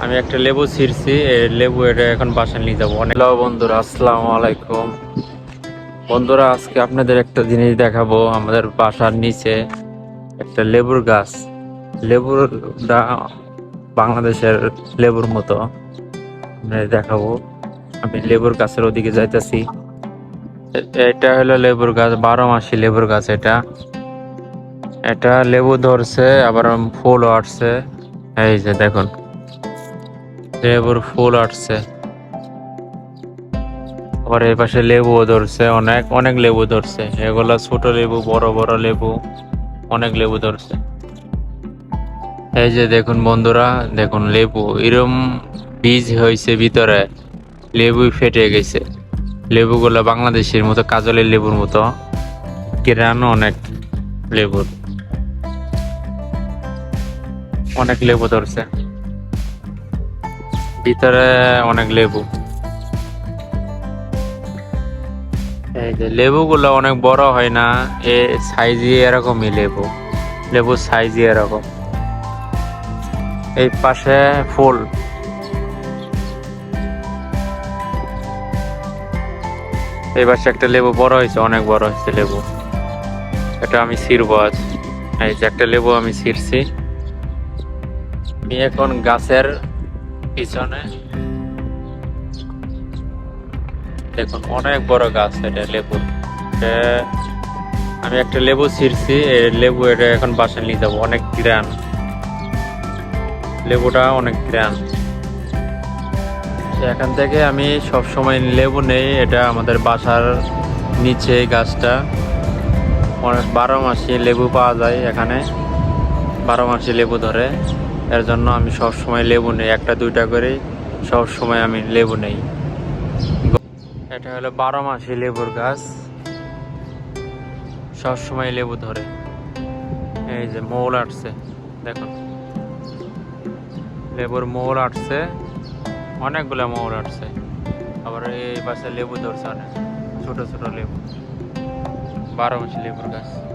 আমি একটা লেবু ছিঁড়ছি লেবু এটা এখন বাসায় নিয়ে যাব। অনেক বন্ধুরা, আসসালামু আলাইকুম। বন্ধুরা, আজকে আপনাদের একটা জিনিস দেখাবো আমাদের বাসার নিচে। একটা লেবুর গাছ। লেবুরটা বাংলাদেশের লেবুর মতো। দেখাবো। আমি লেবুর গাছের ওদিকে যাইতেছি। এটা হলো লেবুর গাছ, বারো মাসি লেবুর গাছ এটা। এটা লেবু ধরছে, আবার ফুল আসছে। এই যে দেখুন। লেবুর ফুল আসছে। আবার এই পাশে লেবুও ধরছে, অনেক অনেক লেবু ধরছে। এগুলা ছোট লেবু, বড় বড় লেবু, অনেক লেবু ধরছে। এই যে দেখুন বন্ধুরা, দেখুন লেবু, এরম বীজ হয়েছে ভিতরে লেবু ফেটে গেছে। লেবুগুলো বাংলাদেশের মতো, কাজলের লেবুর মতো কিরানো অনেক লেবুর। অনেক লেবু ধরছে। ভিতরে অনেক লেবু। এই যে লেবুগুলো অনেক বড় হয় না, এ সাইজই এরকমই লেবু। লেবু সাইজই এরকম। এই পাশে ফুল। এই পাশে একটা লেবু বড় হয়েছে, অনেক বড় হয়েছে লেবু। এটা আমি ছিড়বো আজ। এই যে একটা লেবু আমি ছিঁড়ছি। আমি এখন গাছের পিছনে। দেখুন, অনেক বড় গাছ এটা, লেবু। আমি একটা লেবু ছিঁড়ছি লেবু এটা এখন বাসায় নিয়ে যাব, অনেক গ্রান। লেবুটা অনেক গ্রান। এখান থেকে আমি সব সময় লেবু নেই, এটা আমাদের বাসার নিচে গাছটা। অনেক, বারো মাসে লেবু পাওয়া যায় এখানে। বারো মাসে লেবু ধরে। এর জন্য আমি সব সময় লেবু নেই, একটা, দুইটা করে সব সময় আমি লেবু নেই। এটা হলো বারো মাসে লেবুর গাছ। সব সময় লেবু ধরে। এই যে মৌল আটছে, দেখুন। লেবুর মৌল আটছে, অনেকগুলো মৌল আটছে। আবার এই পাশে লেবু ধরছে অনেক। ছোট ছোট লেবু। বারো মাসে লেবুর গাছ।